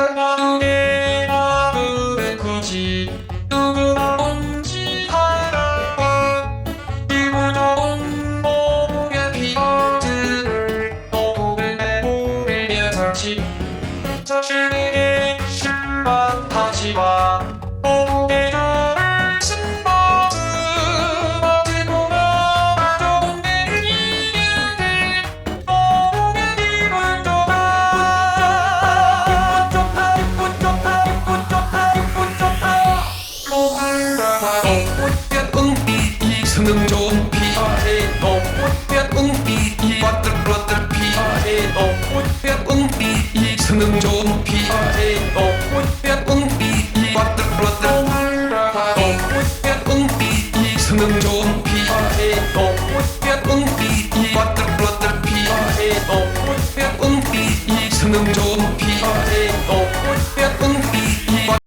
사랑의 마음은 굳이 누구인지 알아 이무더운 몸의 비들을 너무를 내몰며 다시. 자신에게 실망하지 마 피아에 너무의 은빛이 스는 좋은 피아에 너무의 은빛이 와들와들. 노을다가 너무의 은빛이 스는 좋은 피아에 너무의 은빛이 와들와들 피아에 너무의 은빛이 스는 좋은 피아에 너무의